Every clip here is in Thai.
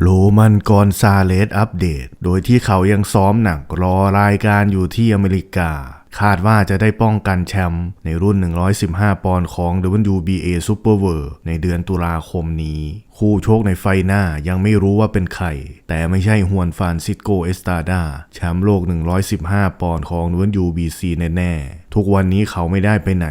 โรมันกอนซาเลสอัปเดต โดยที่เขายังซ้อมหนักรอรายการอยู่ที่อเมริกา คาดว่าจะได้ป้องกันแชมป์ในรุ่น 115 ปอนด์ของ WBA Super World ในเดือนตุลาคมนี้ คู่โชคในไฟหน้ายังไม่รู้ว่าเป็นใคร แต่ไม่ใช่ฮวนฟานซิสโกเอสตาดาแชมป์โลก 115 ปอนด์ของ WBC แน่ๆ ทุกวันนี้เขาไม่ได้ไปไหน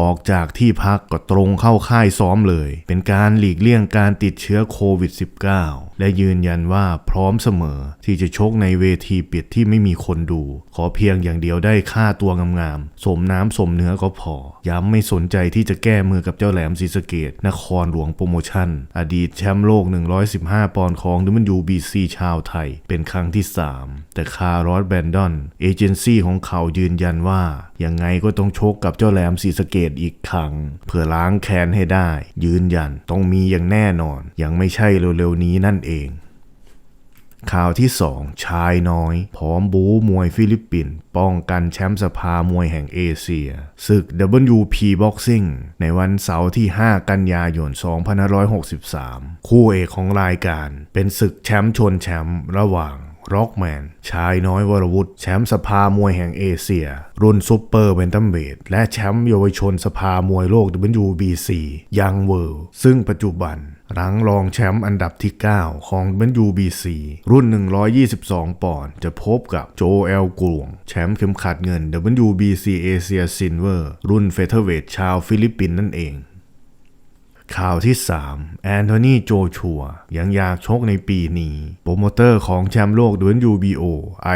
ออกจากที่พักก็ตรงเข้าค่ายซ้อมเลย เป็นการหลีกเลี่ยงการติดเชื้อโควิด -19 และยืนยันว่าพร้อมเสมอที่จะชกในเวทีปิดที่ไม่มีคนดู ขอเพียงอย่างเดียวได้ค่าตัวงามๆ สมน้ำสมเนื้อก็พอ ย้ำไม่สนใจที่จะแก้มือกับเจ้าแหลมศรีสเกดนครหลวงโปรโมชั่น อดีตแชมป์โลก 115 ปอนด์ของ WBC ชาวไทย เป็นครั้งที่ 3 แต่คาร์ลอสแบนดอน เอเจนซี่ของเขายืนยันว่ายังไงก็ต้องชกกับเจ้าแหลมศรีสะเกดอีกครั้งเพื่อล้างแค้นให้ได้ ยืนยันต้องมีอย่างแน่นอน ยังไม่ใช่เร็วๆนี้นั่นเองข่าวที่2ชายน้อยพร้อมบู๊มวยฟิลิปปินส์ป้องกันแชมป์สภามวยแห่งเอเชียศึก WP Boxing ในวันเสาร์ที่ 5 กันยายน 2563 คู่เอกของรายการ เป็นศึกแชมป์ชนแชมป์ระหว่าง ร็อกแมน ชายน้อยวรวุฒิแชมป์สภามวยแห่งเอเชีย รุ่นซุปเปอร์เวนตัมเวทและแชมป์เยาวชนสภามวยโลก WBC ยังเวิลด์ซึ่งปัจจุบันหลังรองแชมป์อันดับที่ 9 ของ WBC รุ่น 122 ปอนด์จะพบกับโจเอลกลวง แชมป์เข็มขัดเงิน WBC Asia Silver รุ่นเฟเธอร์เวทชาวฟิลิปปินส์นั่นเอง ข่าวที่ 3 แอนโทนีโจชัวยังอยากชกในปีนี้ โปรโมเตอร์ของแชมป์โลก WBO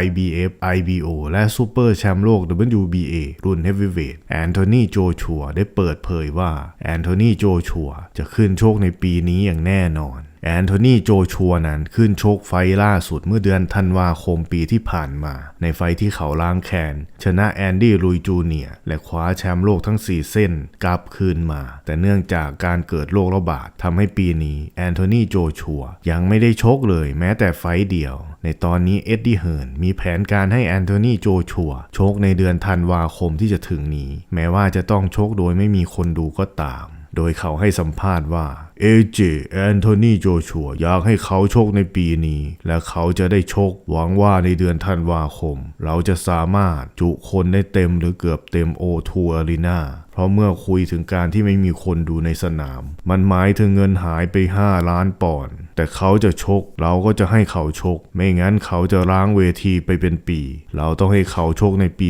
IBF IBO และซูเปอร์แชมป์โลก WBA รุ่นเฮฟวีเวทแอนโทนีโจชัวได้เปิดเผยว่าแอนโทนีโจชัวจะขึ้นชกในปีนี้อย่างแน่นอน แอนโทนีโจชัวนั้นขึ้นชกไฟล่าสุดเมื่อเดือนธันวาคมปีที่ผ่านมา ในไฟที่เขาล้างแค้นชนะแอนดี้ลุยจูเนียและคว้าแชมป์โลกทั้ง 4 เส้นกลับคืนมา แต่เนื่องจากการเกิดโรคระบาดทำให้ปีนี้แอนโทนีโจชัวยังไม่ได้ชกเลยแม้แต่ไฟเดียว ในตอนนี้เอ็ดดี้เฮิร์นมีแผนการให้แอนโทนีโจชัวชกในเดือนธันวาคมที่จะถึงนี้ แม้ว่าจะต้องชกโดยไม่มีคนดูก็ตาม โดยเขาให้สัมภาษณ์ว่าเอเจแอนโทนีโจชัวอยากให้เขาโชกในปีนี้ และเขาจะได้โชกหวังว่าในเดือนธันวาคม เราจะสามารถจุคนได้เต็มหรือเกือบเต็มโอทูอารีนาเพราะเมื่อคุยถึงการที่ไม่มีคนดูในสนาม มันหมายถึงเงินหายไป 5 ล้านปอนด์แต่เขาจะชก เราก็จะให้เขาชก ไม่งั้นเขาจะล้างเวทีไปเป็นปี เราต้องให้เขาชกในปี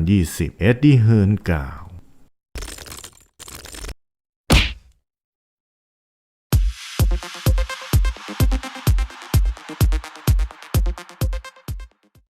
2020 เอ็ดดี้เฮิร์นกล่าว